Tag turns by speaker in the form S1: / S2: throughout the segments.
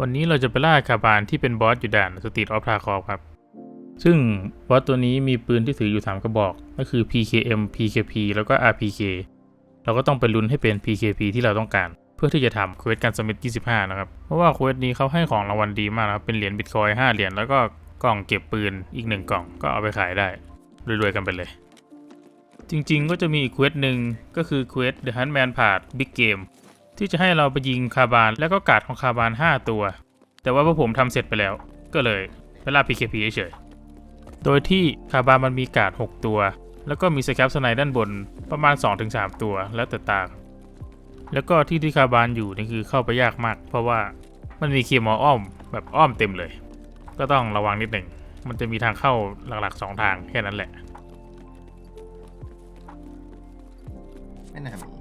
S1: วันนี้เราจะไปล่าคาบานที่เป็นบอสอยู่ด่านสตรีทออฟทาคอครับ ซึ่งบอสตัวนี้มีปืนที่ถืออยู่ 3 กระบอก ก็คือ PKM PKP แล้วก็ RPK เราก็ต้องไปลุ้นให้เป็น PKP ที่เราต้องการ เพื่อที่จะทำเควสการสมิธ25 นะครับ เพราะว่าเควสนี้เขาให้ของรางวัลดีมากนะครับ เป็นเหรียญบิตคอย5เหรียญแล้วก็กล่องเก็บปืนอีกหนึ่งกล่องก็เอาไปขายได้รวยๆกันไปเลย จริง ๆ ก็จะมีอีกเควสหนึ่งก็คือเควส The Huntman Part Big Game ที่จะให้เราไปยิงคาบานแล้วก็กาดของคาบาน 5 ตัว แต่ว่าพวกผมทำเสร็จไปแล้ว ก็เลยไปล่า PKP เฉยโดยที่คาบานมันมีกาด 6 ตัว แล้วก็มีสแคปสไนด้านบนประมาณ 2-3 ตัวแล้วแต่ตาแล้วก็ที่ที่คาบานอยู่นี่คือเข้าไปยากมาก เพราะว่ามันมีเคมออ้อมแบบอ้อมเต็มเลย ก็ต้องระวังนิดหนึ่งมันจะมีทางเข้าหลักๆ 2 ทางแค่นั้นแหละ
S2: ไม่น่ามี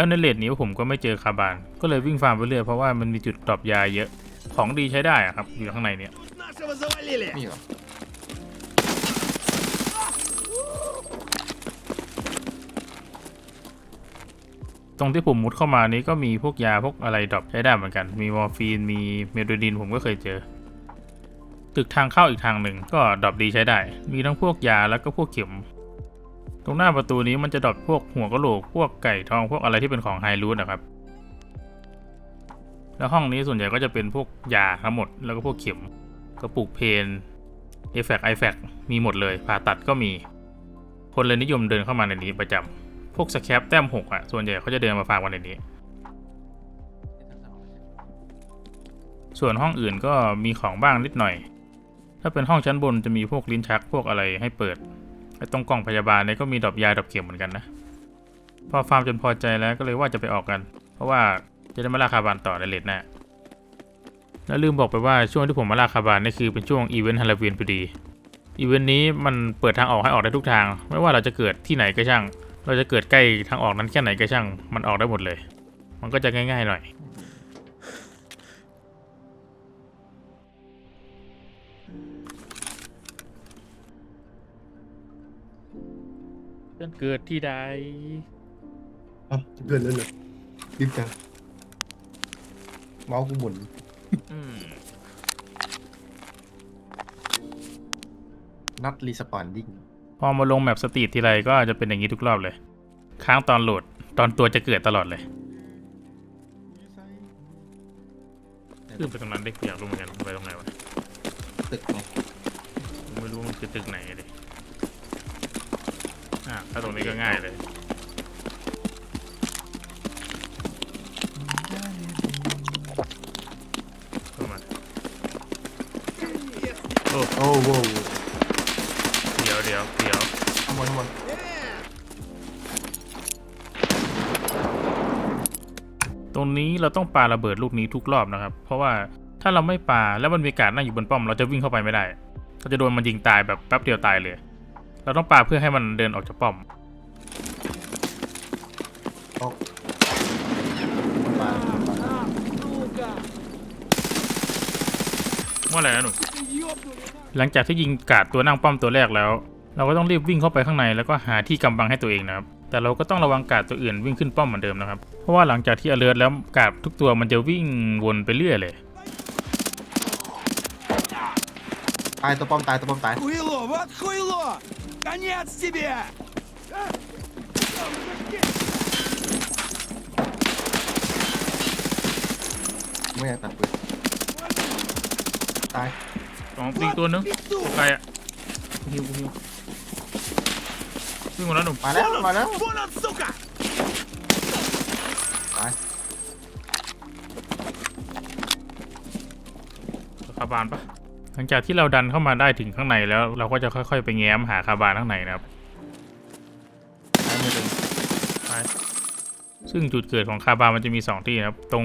S1: แล้วในเลดนี้ผมก็ไม่เจอคาบาน ก็เลยวิ่งฟาร์มไปเรื่อยเพราะว่ามันมีจุดดรอปยาเยอะ ของดีใช้ได้อะครับ อยู่ข้างในเนี่ยตรงที่ผมมุดเข้ามานี้ก็มีพวกยาพวกอะไรดรอปใช้ได้เหมือนกัน มีมอร์ฟีน มีเมโดดินผมก็เคยเจอ ตึกทางเข้าอีกทางหนึ่งก็ดรอปดีใช้ได้ มีทั้งพวกยาแล้วก็พวกเข็ม ตรงหน้าประตูนี้มันจะดรอปพวกหัวกะโหลกพวกไก่ทองพวกอะไรที่เป็นของไฮรูทนะครับ แล้วห้องนี้ส่วนใหญ่ก็จะเป็นพวกยาทั้งหมด แล้วก็พวกเข็มกระปุกเพนเอฟแฟกไอแฟกมีหมดเลย ผ่าตัดก็มี คนเลยนิยมเดินเข้ามาในนี้ประจำพวกสแคปแต้มหกอะส่วนใหญ่เขาจะเดินมาฝากวันในนี้ ส่วนห้องอื่นก็มีของบ้างนิดหน่อย ถ้าเป็นห้องชั้นบนจะมีพวกลิ้นชักพวกอะไรให้เปิด ไอ้ตรงกล่องพยาบาลเนี่ยก็มีดอกยาดอกเข็มเหมือนกันนะ พอฟาร์มจนพอใจแล้วก็เลยว่าจะไปออกกัน เพราะว่าจะได้มาลาคาบานต่อในเลทหน้าแล้วลืมบอกไปว่าช่วงที่ผมมาลาคาบานนี่คือเป็นช่วงอีเวนต์ฮาโลวีนพอดีอีเวนต์นี้มันเปิดทางออกให้ออกได้ทุกทาง ไม่ว่าเราจะเกิดที่ไหนก็ช่าง เราจะเกิดใกล้ทางออกนั้นแค่ไหนก็ช่าง มันออกได้หมดเลย มันก็จะง่ายๆหน่อย เพื่อนเกิดที่ใด
S2: อะจะเกินแล้วเหรอรีบจังเมาส์กูหมุน
S1: อืม
S2: นัดรีสปอนดิ้ง
S1: พอมาลงแมปสตรีททีไรก็จะเป็นอย่างนี้ทุกรอบเลย ค้างตอนโหลดตอนตัวจะเกิดตลอดเลยขึ้นไปตรงนั้นดิอยากรู้เหมือนกันไปตรงไหนวะ
S2: ตึกไง
S1: ผมไม่รู้ว่ามันคือตึกไหนเลยอะ ถ้าตรงนี้ก็ง่ายเลย เข้ามา โอ้
S2: โอ้โห
S1: เดี๋ยวเดี๋ยวเดี๋ยว
S2: ข้างบนข้างบน
S1: ตรงนี้เราต้องปาระเบิดลูกนี้ทุกรอบนะครับ เพราะว่าถ้าเราไม่ปาแล้วมันมีการดนั่งอยู่บนป้อม เราจะวิ่งเข้าไปไม่ได้เราจะโดนมันยิงตายแบบแป๊บเดียวตายเลย เราต้องปาเพื่อให้มันเดินออกจากป้อมว่าอะไรนะหนูหลังจากที่ยิงกาดตัวนั่งป้อมตัวแรกแล้ว เราก็ต้องรีบวิ่งเข้าไปข้างในแล้วก็หาที่กำบังให้ตัวเองนะครับแต่เราก็ต้องระวังกาดตัวอื่นวิ่งขึ้นป้อมเหมือนเดิมนะครับ เพราะว่าหลังจากที่อเลิร์แล้วกาดทุกตัวมันจะวิ่งวนไปเรื่อยเลย
S2: ตายตัวป้อมตายตัวป้อมตาย
S3: Конец тебе!
S2: ไม่อยากตัดปืนตาย
S1: สองตีตัวนึง
S3: Петух!
S1: ใครอะฮิวฮิววิ่งหมดแล้วหนุ่ม
S2: มาแล้วมาแล้ว
S3: Вон он, сука!
S2: ตาย
S1: คาบานปะ หลังจากที่เราดันเข้ามาได้ถึงข้างในแล้วเราก็จะค่อย ๆ ไปแง้มหาคาบานข้างในนะครับ
S2: ตายไม่ถึง
S1: ไปซึ่งจุดเกิดของคาบานมันจะมี 2 ที่นะครับ ตรง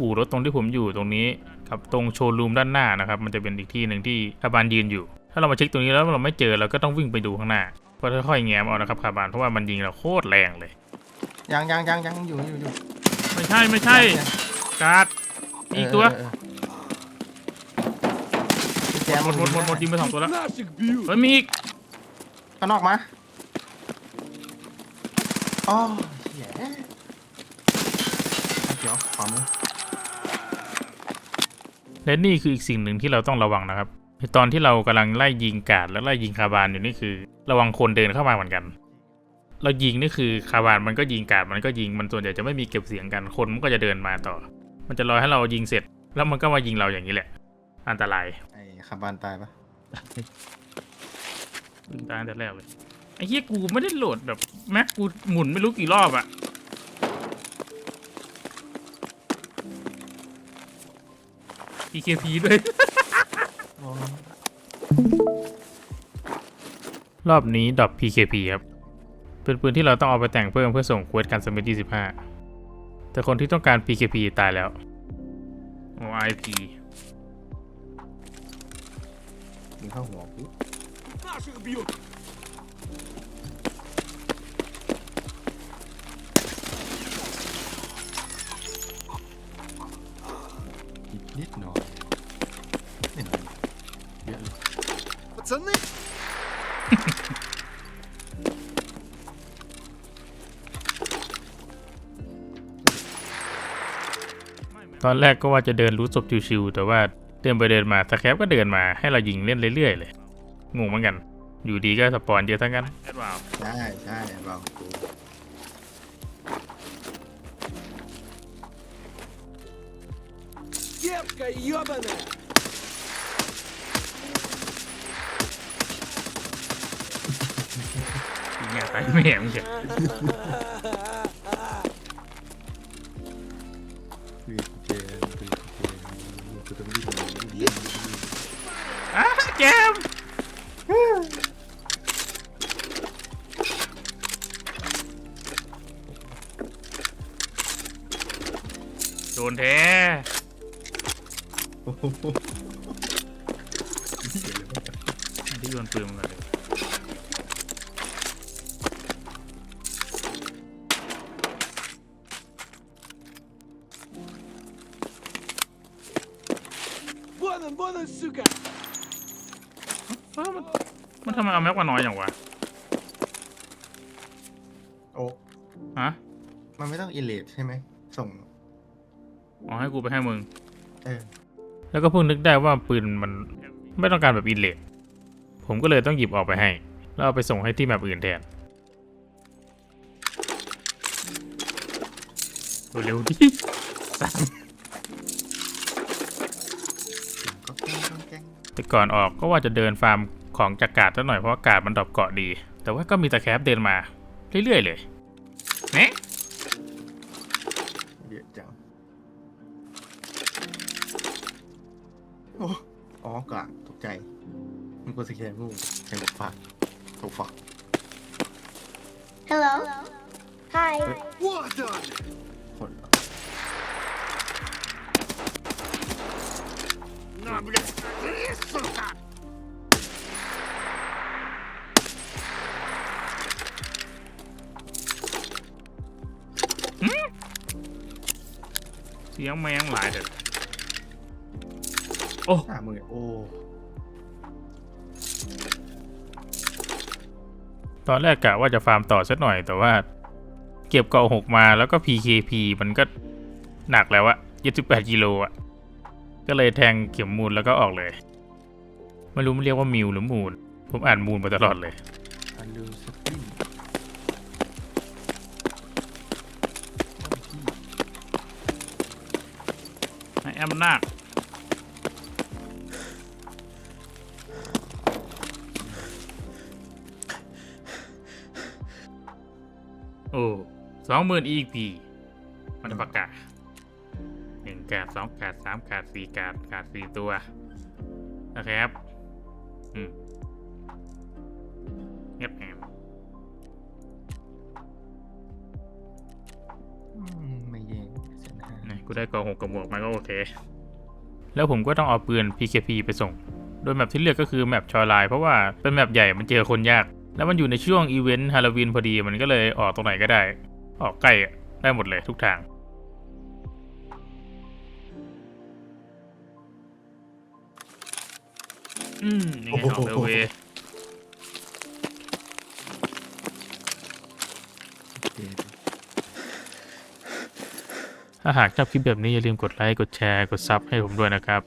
S1: อู่รถตรงที่ผมอยู่ตรงนี้กับตรงโชว์รูมด้านหน้านะครับ มันจะเป็นอีกที่หนึ่งที่คาบานยืนอยู่ ถ้าเรามาเช็คตรงนี้แล้วเราไม่เจอเราก็ต้องวิ่งไปดูข้างหน้าก็ค่อยๆแง้มเอานะครับคาบานเพราะว่ามันยิงเราโคตรแรงเลย
S2: ยังยังยังยังอยู่อยู่อยู่
S1: ไม่ใช่ไม่ใช่
S2: ยัง
S1: การ์ดอีกตัว
S2: เออเออแจ
S1: หมดหมดหมดหมดยิงไปสองตัวแล้ว
S3: Наших бьют.
S1: เฮ้ยมีอีก
S2: ข้างนอกมาอ๋อเหี้ยเดี๋ยวขวามือ
S1: และนี่คืออีกสิ่งหนึ่งที่เราต้องระวังนะครับในตอนที่เรากำลังไล่ยิงกาดและไล่ยิงคาบานอยู่นี่คือ ระวังคนเดินเข้ามาเหมือนกัน เรายิงนี่คือคาบานมันก็ยิงกาดมันก็ยิงมันส่วนใหญ่จะไม่มีเก็บเสียงกันคนมันก็จะเดินมาต่อ มันจะรอให้เรายิงเสร็จ แล้วมันก็มายิงเราอย่างนี้แหละ อันตราย
S2: ไอ้คาบานตายปะ
S1: ยิงตายตั้งแต่แรกเลยไอ้เหี้ยกูไม่ได้โหลดแบบแม็กกูหมุนไม่รู้กี่รอบอะ PKP ด้วย
S2: อ๋อ
S1: รอบนี้ดรอป PKP ครับเป็นปืนที่เราต้องเอาไปแต่งเพิ่มเพื่อส่งเควสกันสมิธ25 แต่คนที่ต้องการ PKP ตายแล้ว OIP
S2: ยิงเข้าหัวกู
S3: Наших бьют.
S2: อีกนิดหน่อยนิดหน่อยเยอะเลย
S3: Пацаны,
S1: ตอนแรกก็ว่าจะเดินรู้ศพชิวๆแต่ว่า เดินไปเดินมาสแคปก็เดินมาให้เรายิงเล่นเรื่อยๆเลยงงเหมือนกัน อยู่ดีก็สปอนเยอะทั้งกันแอดวาว
S2: ใช่ใช่บา
S1: งกูเย็บกับย
S2: อบนะยิงยาตายแม่
S1: งเชีย โดนแท้ที่โยนปืนมาเลย
S3: บ้านบ้า
S1: นสุกะมันมันทำไมเอาแม็กมาน้อยอย่างวะ
S2: โอ้
S1: ฮะ
S2: มันไม่ต้องอิเลทใช่ไหม ส่ง
S1: อ๋อให้กูไปให้มึง
S2: เออ
S1: แล้วก็เพิ่งนึกได้ว่าปืนมันไม่ต้องการแบบอินเลทผมก็เลยต้องหยิบออกไปให้ แล้วเอาไปส่งให้ที่แมปอื่นแทนเร็วๆดิสั่ง
S2: ก็แกล้งก็แกล้ง
S1: แต่ก่อนออกก็ว่าจะเดินฟาร์มของจากกาดซะหน่อยเพราะว่ากาดมันดรอปเกาะดี แต่ว่าก็มีตะแคบเดินมา เรื่อยๆเลยเนะ
S2: เย โอ้อ๋อกะตกใจมันกดสแกนกูแข่งกับฝากถูกฝาก
S4: Hello. Hi.
S3: Вот он.
S2: คนเหรอ
S3: На, блядь, смотри, сука.
S1: เสียงแมงหลายเด็ด โอ้
S2: ห้าหมื่นโอ้
S1: ตอนแรกกะว่าจะฟาร์มต่อสักหน่อย แต่ว่า เก็บเกาะหกมาแล้วก็ PKP มันก็หนักแล้วอะ28กิโลอะก็เลยแทงเข็มมูลแล้วก็ออกเลย ไม่รู้มันเรียกว่ามิวหรือมูล ผมอ่านมูลมาตลอดเลย
S2: อันลูสปิน
S1: ไอแอมนาค โอ้สองหมื่น EP มันประกาศหนึ่งกาดสองกาดสามกาดสี่กาดกาดสี่ตัวนะครับ อืมเงียบแหม
S2: อืมไม่แย่งแสนห้า
S1: นี่กูได้กอหกกระบอกมาก็โอเค แล้วผมก็ต้องเอาปืน PKP ไปส่ง โดยแมปที่เลือกก็คือแมปชอยไลน์เพราะว่าเป็นแมปใหญ่มันเจอคนยาก แล้วมันอยู่ในช่วงอีเวนต์ฮาโลวีนพอดีมันก็เลยออกตรงไหนก็ได้ ออกใกล้ได้หมดเลยทุกทาง อืมยังไงออกเดเวถ้าหากชอบคลิปแบบนี้อย่าลืมกดไลค์ กดแชร์ กดซับให้ผมด้วยนะครับ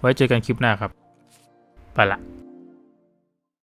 S1: ไว้เจอกันคลิปหน้าครับ ไปละ